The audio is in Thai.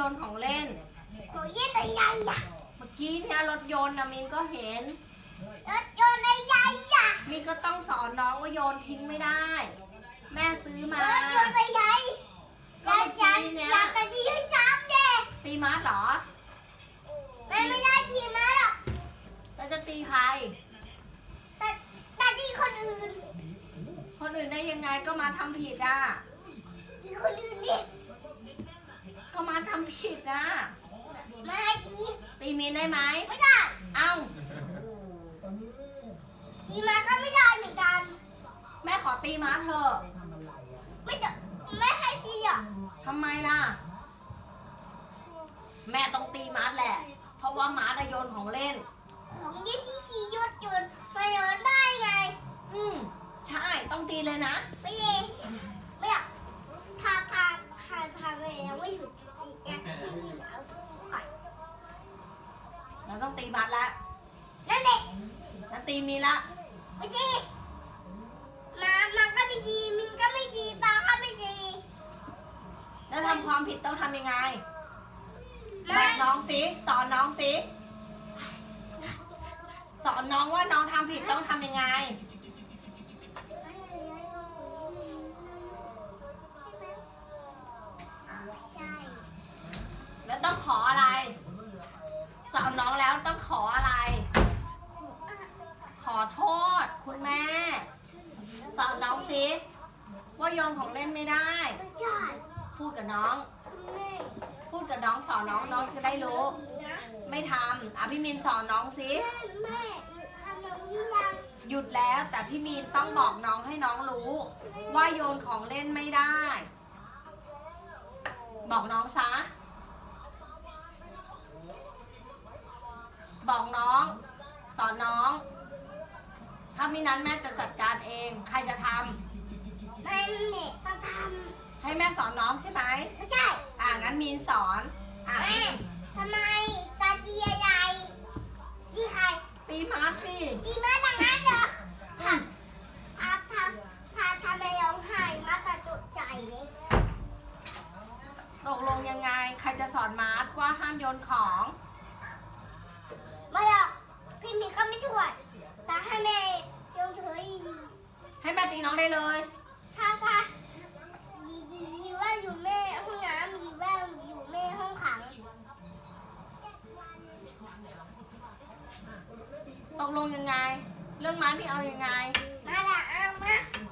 ยนต์ของเล่น ขอยืดแต่ยังอยากเมื่อกี้เนี่ยรถยนต์นะมินก็เห็น รถยนต์ในยังอยากมินก็ต้องสอนน้องว่าโยนทิ้งไม่ได้ แม่ซื้อมารถยนต์ในยังอยากอยากอยากจะดีให้ช้ำเด็ตีมัดเหรอแม่ไม่ได้พีมาหรอกแล้วจะตีใครแต่แต่ดีคนอื่น คนอื่นได้ยังไงก็มาทำผิดอะดีคนอื่นนี่ ก็มาทำผิดอะ ไม่ให้ดี ตี มินได้ไหมไม่ได้ เอ้าดีมาก็ไม่ได้เหมือนกัน แม่ขอตีมัดเถอะไม่จะไม่ให้ดีอะทำไมล่ะ แม่ต้องตีมัดแหละ เพราะว่ามัดอะโยนของเล่น ของยี่ที่ชี้ยดยนต์ไปยนต์ได้ไง อืมใช่ ต้องตีเลยนะ ไม่เองไม่อยากทางทางทางทางเลยยังไม่หยุดอีกแกที่มีแล้วก่อน เราต้องตีมัดละนั่นเด็กแล้วตีมีละไม่ดีมามาก็ไม่ดีมีก็ไม่ดีปลาก็ไม่ดีแล้วทำความผิดต้องทำยังไงบมาอกน้องสิสอนน้องสิสอนน้องว่าน้องทำผิดต้องทำยังไง ใช่ แล้วต้องขออะไร สอนน้องแล้วต้องขออะไร ขอโทษ คุณแม่ สอนน้องสิว่าโยนของเล่นไม่ได้ พูดกับน้อง พูดกับน้องสอนน้องน้องจะได้รู้ ไม่ทำอะพี่มินสอนน้องสิแม่แม่ทำแบบนี้ยังหยุดแล้วแต่พี่มีนต้องบอกน้องให้น้องรู้ ว่าโยนของเล่นไม่ได้ บอกน้องซะ บอกน้อง สอนน้อง ถ้ามินั้นแม่จะจัดการเอง ใครจะทแม่เนี่ยต้องทำให้แม่สอนน้องใช่ไหมำไม่ใช่อ่างั้นมีนสอนอะแม่ทำไมตาดีใหญ่ที่ใครตีมาร์คสิดีมาดังนั้นเหรอทำทำทำทำทำไมร้องไห้มาตาจุดใจเลยตกลงยังไง ใครจะสอนมาร์คว่าห้ามโยนของ ช่วยแต่ให้แม่ยังเธอดีให้แม่ตีน้องได้เลยถ้าถ้าดีดีดีว่าอยู่แม่ห้องน้ำดีว่าอยู่แม่ห้องขังตกลงยังไง เรื่องมาร์คนี่เอายังไงแ